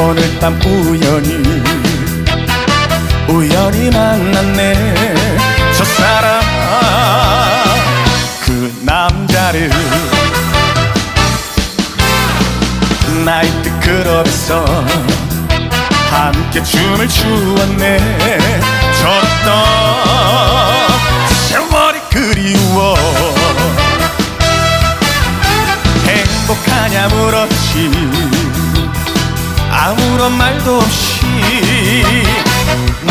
오늘 밤 우연히 우연히 만났네. 저 사람 그 남자를 나이트 클럽에서 함께 춤을 추었네. 저랬던 세월이 그리워 행복하냐 물었지 아무런 말도 없이 눈